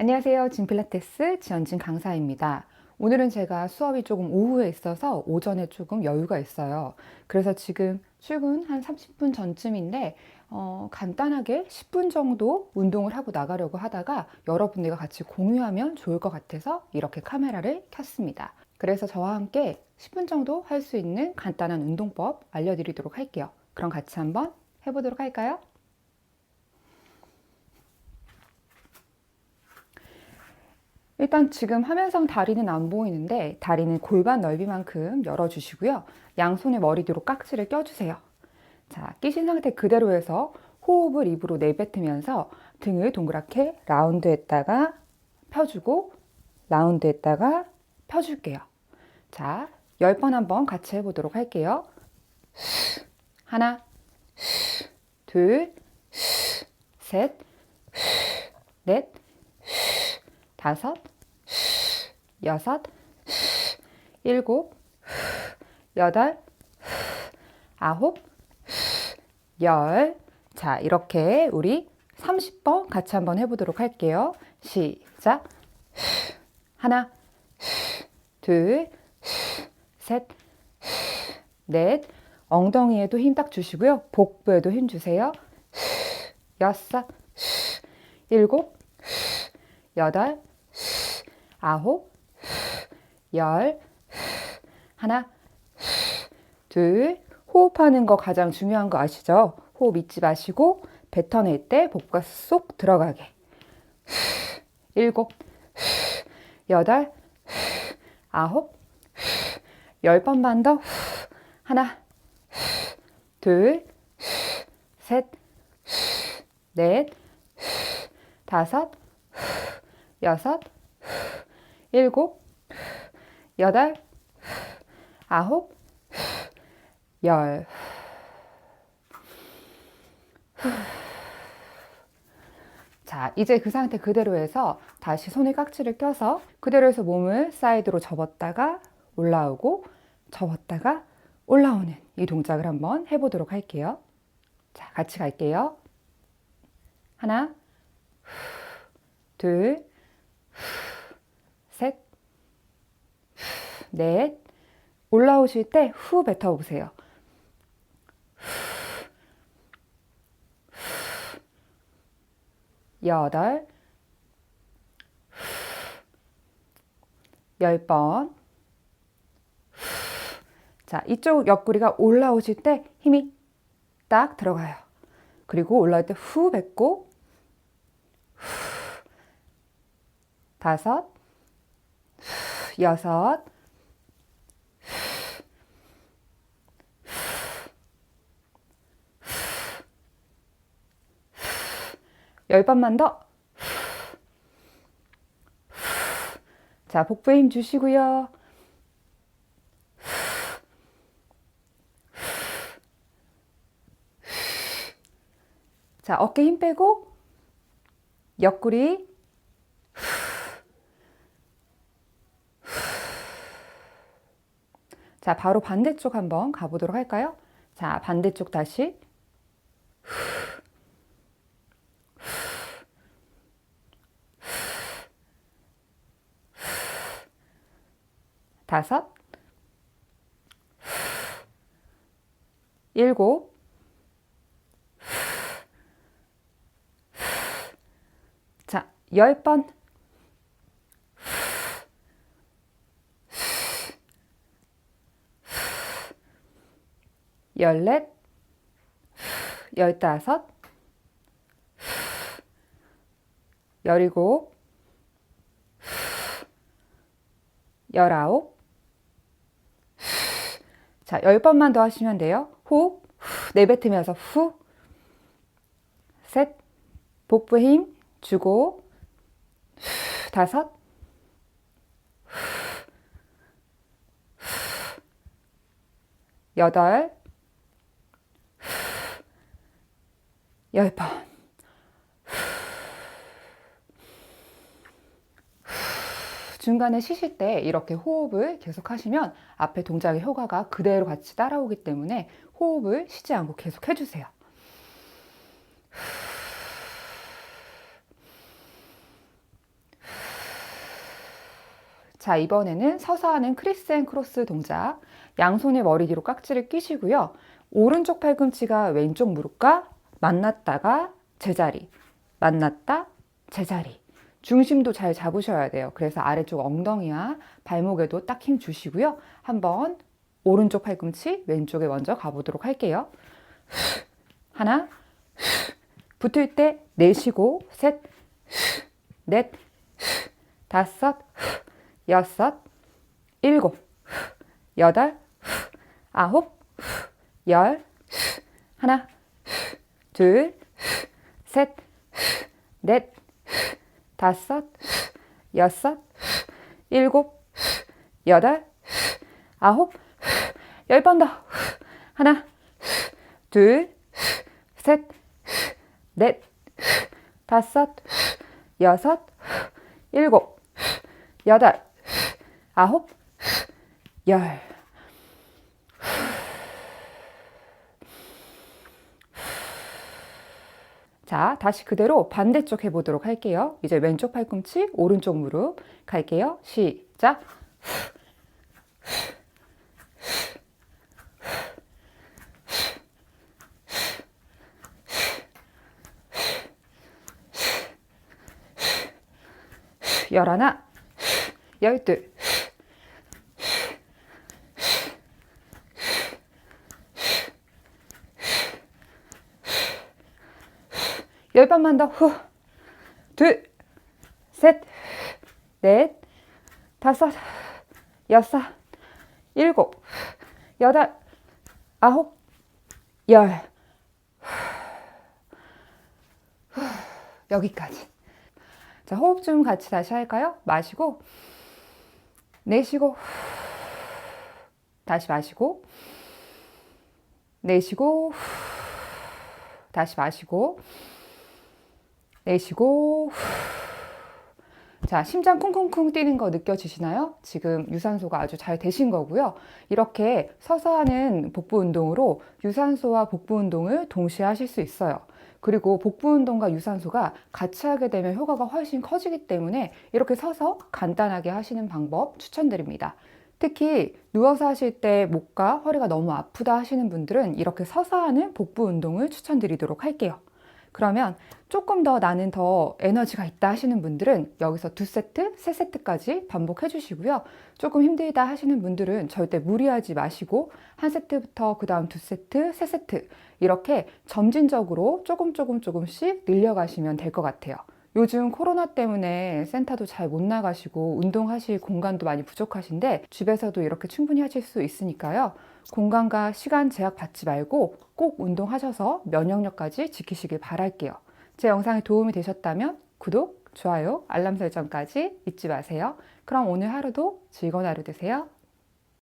안녕하세요. 진필라테스 지연진 강사입니다. 오늘은 제가 수업이 조금 오후에 있어서 오전에 조금 여유가 있어요. 그래서 지금 출근 한 30분 전쯤인데, 어, 간단하게 10분 정도 운동을 하고 나가려고 하다가 여러분들과 같이 공유하면 좋을 것 같아서 이렇게 카메라를 켰습니다. 그래서 저와 함께 10분 정도 할 수 있는 간단한 운동법 알려드리도록 할게요. 그럼 같이 한번 해보도록 할까요? 일단 지금 화면상 다리는 안 보이는데 다리는 골반 넓이만큼 열어주시고요. 양손에 머리 뒤로 깍지를 껴주세요. 자, 끼신 상태 그대로 해서 호흡을 입으로 내뱉으면서 등을 동그랗게 라운드 했다가 펴주고 라운드 했다가 펴줄게요. 자, 10번 한번 같이 해보도록 할게요. 하나, 둘, 셋, 넷, 다섯, 여섯, 일곱, 여덟, 아홉, 열. 자, 이렇게 우리 30번 같이 한번 해보도록 할게요. 시작. 하나, 둘, 셋, 넷. 엉덩이에도 힘 딱 주시고요. 복부에도 힘 주세요. 여섯, 일곱, 여덟, 아홉, 열, 하나, 둘, 호흡하는 거 가장 중요한 거 아시죠? 호흡 잊지 마시고 뱉어낼 때 복부가 쏙 들어가게. 일곱, 여덟, 아홉, 열 번만 더. 하나, 둘, 셋, 넷, 다섯, 여섯, 일곱, 여덟, 아홉, 열. 자, 이제 그 상태 그대로 해서 다시 손에 깍지를 껴서 그대로 해서 몸을 사이드로 접었다가 올라오고 접었다가 올라오는 이 동작을 한번 해보도록 할게요. 자, 같이 갈게요. 하나, 둘, 셋, 넷. 올라오실 때 후 뱉어 보세요. 여덟, 열 번. 자, 이쪽 옆구리가 올라오실 때 힘이 딱 들어가요. 그리고 올라올 때 후 뱉고, 다섯, 후, 여섯, 열 번만 더. 자, 복부에 힘 주시고요. 자, 어깨 힘 빼고 옆구리 자, 바로 반대쪽 한번 가보도록 할까요? 자, 반대쪽 다시 다섯, 일곱, 자, 열 번. 열넷, 열다섯, 열일곱, 열아홉, 자, 열 번만 더 하시면 돼요. 후, 내뱉으면서 후, 셋, 복부 힘 주고, 후, 다섯, 후, 여덟, 열 번. 중간에 쉬실 때 이렇게 호흡을 계속 하시면 앞에 동작의 효과가 그대로 같이 따라오기 때문에 호흡을 쉬지 않고 계속 해주세요. 자, 이번에는 서서 하는 크리스 앤 크로스 동작. 양손의 머리 뒤로 깍지를 끼시고요. 오른쪽 팔꿈치가 왼쪽 무릎과 만났다가 제자리, 만났다, 제자리. 중심도 잘 잡으셔야 돼요. 그래서 아래쪽 엉덩이와 발목에도 딱 힘 주시고요. 한번 오른쪽 팔꿈치 왼쪽에 먼저 가보도록 할게요. 하나, 붙을 때 내쉬고 셋, 넷, 다섯, 여섯, 일곱, 여덟, 아홉, 열, 하나, 둘, 셋, 넷, 다섯, 여섯, 일곱, 여덟, 아홉, 열 번 더. 하나, 둘, 셋, 넷, 다섯, 여섯, 일곱, 여덟, 아홉, 열. 자, 다시 그대로 반대쪽 해보도록 할게요. 이제 왼쪽 팔꿈치, 오른쪽 무릎 갈게요. 시작. 열하나, 열둘, 열 번만 더 후, 둘, 셋, 넷, 다섯, 여섯, 일곱, 여덟, 아홉, 열. 여기까지. 자, 호흡 좀 같이 다시 할까요? 마시고, 내쉬고, 다시 마시고, 내쉬고, 다시 마시고, 내쉬고, 자, 심장 쿵쿵쿵 뛰는 거 느껴지시나요? 지금 유산소가 아주 잘 되신 거고요. 이렇게 서서 하는 복부 운동으로 유산소와 복부 운동을 동시에 하실 수 있어요. 그리고 복부 운동과 유산소가 같이 하게 되면 효과가 훨씬 커지기 때문에 이렇게 서서 간단하게 하시는 방법 추천드립니다. 특히 누워서 하실 때 목과 허리가 너무 아프다 하시는 분들은 이렇게 서서 하는 복부 운동을 추천드리도록 할게요. 그러면 조금 더 나는 더 에너지가 있다 하시는 분들은 여기서 두 세트, 세 세트까지 반복해 주시고요. 조금 힘들다 하시는 분들은 절대 무리하지 마시고 한 세트부터 그 다음 두 세트, 세 세트 이렇게 점진적으로 조금 조금 조금씩 늘려가시면 될 것 같아요. 요즘 코로나 때문에 센터도 잘 못 나가시고 운동하실 공간도 많이 부족하신데 집에서도 이렇게 충분히 하실 수 있으니까요. 공간과 시간 제약 받지 말고 꼭 운동하셔서 면역력까지 지키시길 바랄게요. 제 영상이 도움이 되셨다면 구독, 좋아요, 알람 설정까지 잊지 마세요. 그럼 오늘 하루도 즐거운 하루 되세요.